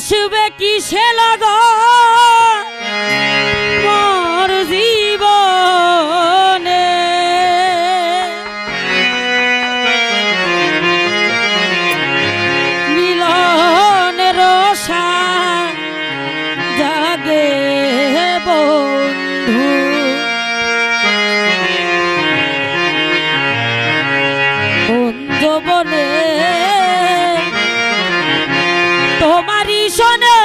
আসবে কি সে লাগ? তোমারই